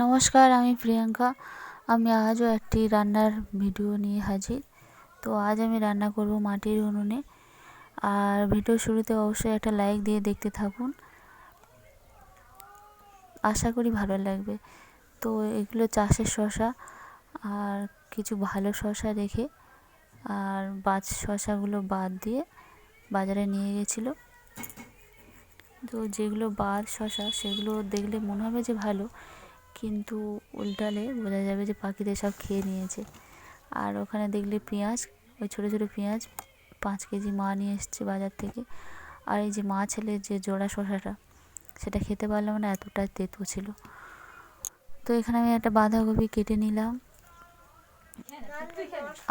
নমস্কার, আমি প্রিয়াঙ্কা। আমি আজও একটি রান্নার ভিডিও নিয়ে হাজির। তো আজ আমি রান্না করব মাটির উনুনে। আর ভিডিও শুরুতে অবশ্যই একটা লাইক দিয়ে দেখতে থাকুন। আশা করি ভালো লাগবে। তো এগুলো চাষের শশা আর কিছু ভালো শশা রেখে আর বাজ শশাগুলো বাদ দিয়ে বাজারে নিয়ে গেছিল। তো যেগুলো বাদ শশা সেগুলো দেখলে মনে হবে যে ভালো। কিন্তু উল্টালে বোঝা যাবে যে পাখিদের সব খেয়ে নিয়েছে। আর ওখানে দেখলে পেঁয়াজ, ওই ছোটো ছোটো পেঁয়াজ পাঁচ কেজি মা নিয়ে এসছে বাজার থেকে। আর এই যে মা ছেলের যে জোড়া শশাটা সেটা খেতে পারলাম না, এতটা তেতো ছিল। তো এখানে আমি একটা বাঁধাকপি কেটে নিলাম।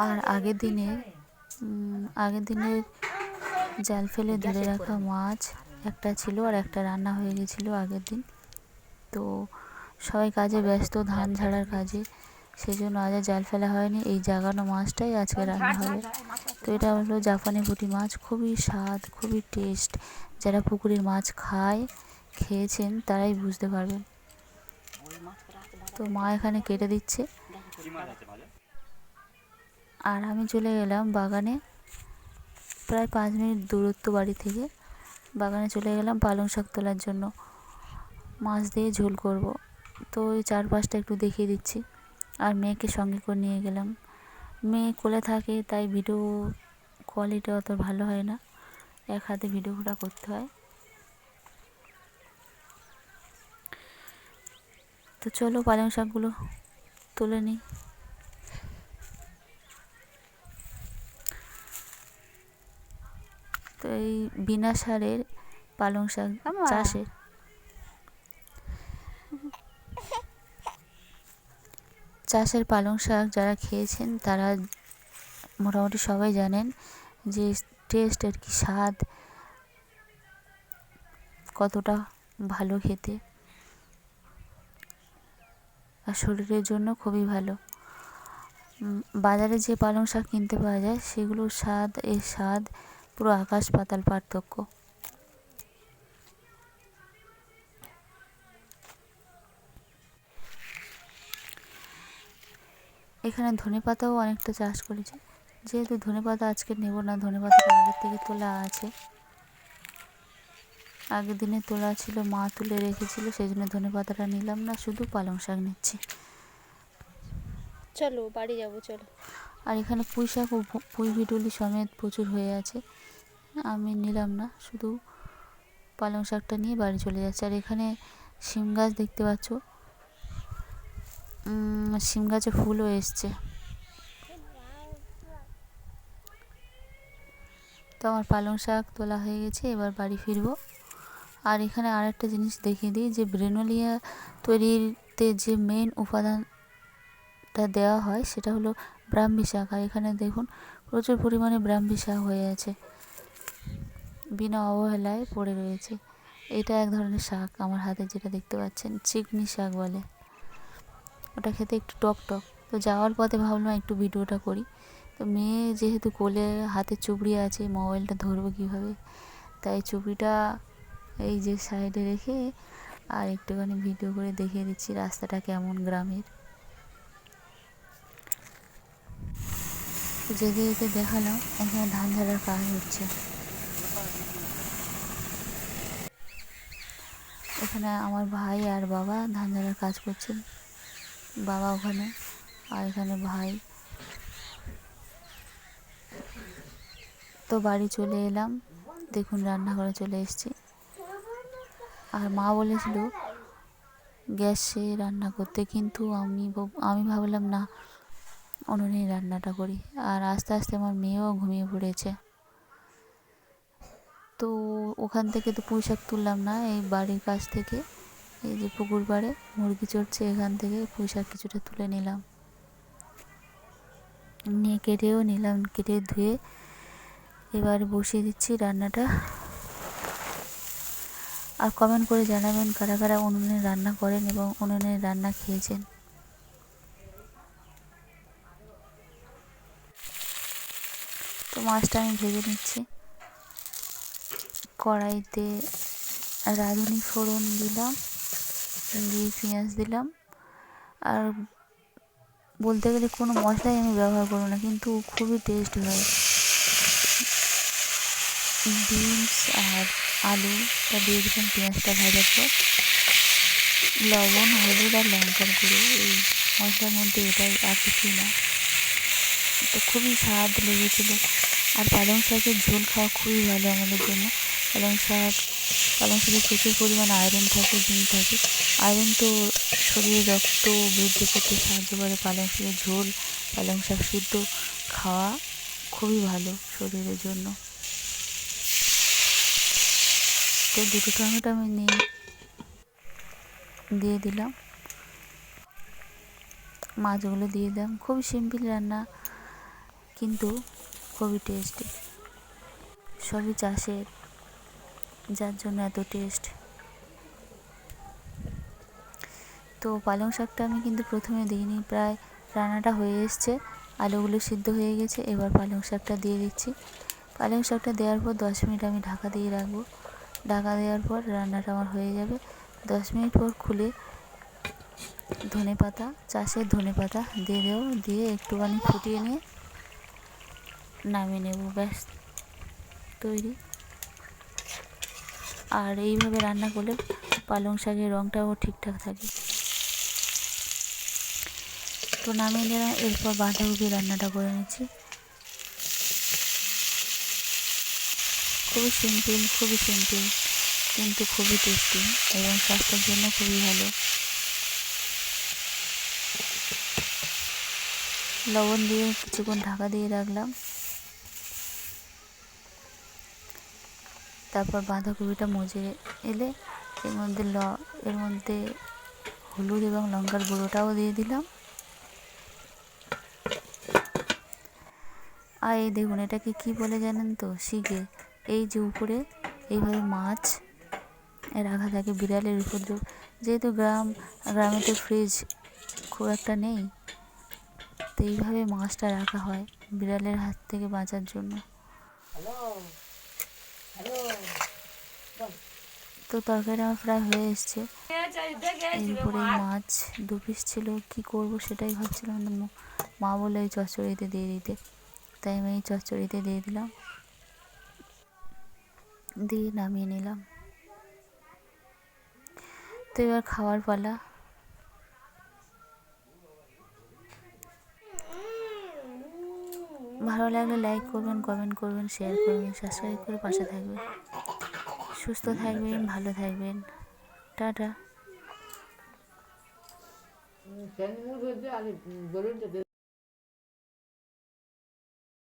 আর আগের দিনে আগের দিনের জাল ফেলে ধরে রাখা মাছ একটা ছিল আর একটা রান্না হয়ে গেছিল আগের দিন। তো সবাই কাজে ব্যস্ত, ধান ঝাড়ার কাজে। সেই জন্য আজ জাল ফেলা হয়নি। এই জাগানো মাছটাই আজকে রান্না হবে। তো এটা হলো জাপানি পুঁটি মাছ। খুবই স্বাদ, খুবই টেস্ট। যারা পুকুরের মাছ খায়, খেয়েছেন, তারাই বুঝতে পারবেন। তো মা এখানে কেটে দিচ্ছে। আর আমি চলে গেলাম বাগানে। প্রায় পাঁচ মিনিট দূরত্ব বাড়ি থেকে। বাগানে চলে গেলাম পালং শাক তোলার জন্য। মাছ দিয়ে ঝোল করব। তো ওই চারপাশটা একটু দেখিয়ে দিচ্ছি। আর মেয়েকে সঙ্গে করে নিয়ে গেলাম। মেয়ে কোলে থাকে তাই ভিডিও কোয়ালিটি অত ভালো হয় না। এক হাতে ভিডিওটা করতে হয়। তো চলো পালং শাকগুলো তুলে নিই। তো এই বিনা সারের পালং শাক চাষের। চাষের পালং শাক যারা খেয়েছেন, তারা মোটামুটি সবাই জানেন যে টেস্ট আর কি স্বাদ, কতটা ভালো খেতে। আর শরীরের জন্য খুবই ভালো। বাজারে যে পালং শাক কিনতে পাওয়া যায়, সেগুলোর স্বাদ, এর স্বাদ পুরো আকাশ পাতাল পার্থক্য। এখানে ধনে পাতাও অনেকটা চাষ করেছে। যেহেতু ধনে পাতা আজকে নেব না ধনে পাতাটা আগের থেকে তোলা আছে। আগের দিনে তোলা ছিল মা তুলে রেখেছিল সেই জন্য ধনে পাতাটা নিলাম না শুধু পালং শাক নিচ্ছি। চলো বাড়ি যাব চলো। আর এখানে পুঁই শাক ও পুঁই ভিটুলি সমেত প্রচুর হয়ে আছে। আমি নিলাম না শুধু পালং শাকটা নিয়ে বাড়ি চলে যাচ্ছে। আর এখানে শিম গাছ দেখতে পাচ্ছ শিম গাছে ফুলও এসছে। তো আমার পালং শাক তোলা হয়ে গেছে, এবার বাড়ি ফিরবো। আর এখানে আর একটা জিনিস দেখিয়ে দিই, যে ব্রেনোলিয়া তৈরিতে যে মেন উপাদানটা দেওয়া হয়, সেটা হলো ব্রাহ্মী শাক। আর এখানে দেখুন, প্রচুর পরিমাণে ব্রাহ্মী শাক হয়ে আছে। বিনা অবহেলায় পড়ে রয়েছে। এটা এক ধরনের শাক আমার হাতে যেটা দেখতে পাচ্ছেন, চিকনি শাক বলে। ওটা খেতে একটু টক টক। তো যাওয়ার পথে ভাবলাম একটু ভিডিওটা করি। তো মেয়ে যেহেতু কোলে হাতে চুবড়ি আছে, মোবাইলটা ধরবো কীভাবে? তাই চুবড়িটা এই যে সাইডে রেখে আর একটুখানি ভিডিও করে দেখিয়ে দিচ্ছি রাস্তাটা কেমন গ্রামের। যেতে যেতে দেখালাম, এখানে ধান ঝাড়ার কাজ হচ্ছে। এখানে আমার ভাই আর বাবা ধান ঝাড়ার কাজ করছেন। বাবা ওখানে আর এখানে ভাই। তো বাড়ি চলে এলাম, দেখুন রান্নাঘরে চলে এসেছি। আর মা বলেছিল, গ্যাসে রান্না করতে, কিন্তু আমি আমি ভাবলাম না উনুনে রান্নাটা করি। আর আস্তে আস্তে আমার মেয়েও ঘুমিয়ে পড়েছে। তো ওখান থেকে তো পুঁই শাক তুললাম না, এই বাড়ির কাছ থেকে। এই যে পুকুর পাড়ে মুরগি চড়ছে এখান থেকে, পুঁই শাক কিছুটা তুলে নিলাম। নিয়ে কেটেও নিলাম, কেটে ধুয়ে এবার বসিয়ে দিচ্ছি রান্নাটা। আর কমেন্ট করে জানাবেন কারা কারা উনুনে রান্না করেন এবং উনুনে রান্না খেয়েছেন। তো মাছটা আমি ভেজে নিচ্ছি। কড়াইতে রাঁধুনি ফোড়ন দিলাম। দিয়ে পেঁয়াজ দিলাম। আর বলতে গেলে কোনো মশলাই আমি ব্যবহার করব না, কিন্তু খুবই টেস্ট হয়। বিনস আর আলুটা দিয়ে দিলাম পেঁয়াজটা ভাজার পর। লবণ, হলুদ আর লঙ্কার গুঁড়ো, এই মশলার মধ্যে এটাই আর কিছুই না। তো খুবই স্বাদ লেগেছিলো। আর পালং শাকের ঝোল খাওয়া খুবই ভালো আমাদের জন্য। পালং শাক পালং শাকে প্রচুর পরিমাণে আয়রন থাকে জিঙ্ক থাকে। আয়রন তো শরীরে রক্ত বৃদ্ধি করতে সাহায্য করে, পালং শাকের ঝোল, পালং শাক সিদ্ধ খাওয়া খুবই ভালো শরীরের জন্য। তো দুটো টমেটো আমি নিয়ে দিয়ে দিলাম। মাছগুলো দিয়ে দিলাম। খুবই সিম্পল রান্না, কিন্তু খুবই টেস্টি সবই চাষের। যার জন্য এত টেস্ট তো পালং শাকটা আমি কিন্তু প্রথমে দিইনি, প্রায় রান্নাটা হয়ে এসছে, আলুগুলো সিদ্ধ হয়ে গেছে, এবার পালং শাকটা দিয়ে দিচ্ছি। পালং শাকটা দেওয়ার পর দশ মিনিট আমি ঢাকা দিয়ে রাখব। ঢাকা দেওয়ার পর রান্নাটা আমার হয়ে যাবে। দশ মিনিট পর খুলে ধনে পাতা, চাষের ধনে পাতা দিয়ে দেবো, দিয়ে একটুখানি ফুটিয়ে নিয়ে নামিয়ে নেব, ব্যাস, তৈরি। আর এইভাবে রান্না করলে পালং শাকের রঙটাও ঠিকঠাক থাকে। তো নামিয়ে নিলাম, এরপর বাঁধাকপি রান্নাটা করে নিচ্ছি। খুবই সিম্পল খুবই সিম্পল কিন্তু খুবই টেস্টি এবং স্বাস্থ্যের জন্য খুবই ভালো। লবণ দিয়ে কিছুক্ষণ ঢাকা দিয়ে রাখলাম। তারপর বাঁধাকপিটা মজে এলে এর মধ্যে ল, এর মধ্যে হলুদ এবং লঙ্কার গুঁড়োটাও দিয়ে দিলাম। আর এই দেখুন, এটাকে কি বলে জানেন তো? শিগে। এই যে উপরে এইভাবে মাছ রাখা থাকে, বিড়ালের উপদ্রব। যেহেতু গ্রাম গ্রামে তো ফ্রিজ খুব একটা নেই, তো এইভাবে মাছটা রাখা হয় বিড়ালের হাত থেকে বাঁচার জন্য। তো তরকারি আমার প্রায় হয়ে এসছে। এরপরে মাছ, দু পিস ছিল, কি করব সেটাই ভাবছিলাম মা বলে এই চচ্চড়িতে দিয়ে দিতে। তাই আমি এই চচ্চড়িতে দিয়ে দিলাম। দিয়ে নামিয়ে নিলাম। তো এবার খাওয়ার পালা। ভালো লাগলে লাইক করবেন কমেন্ট করবেন শেয়ার করবেন সাবস্ক্রাইব করে পাশে থাকবেন। সুস্থ থাকবেন, ভালো থাকবেন। টাটা।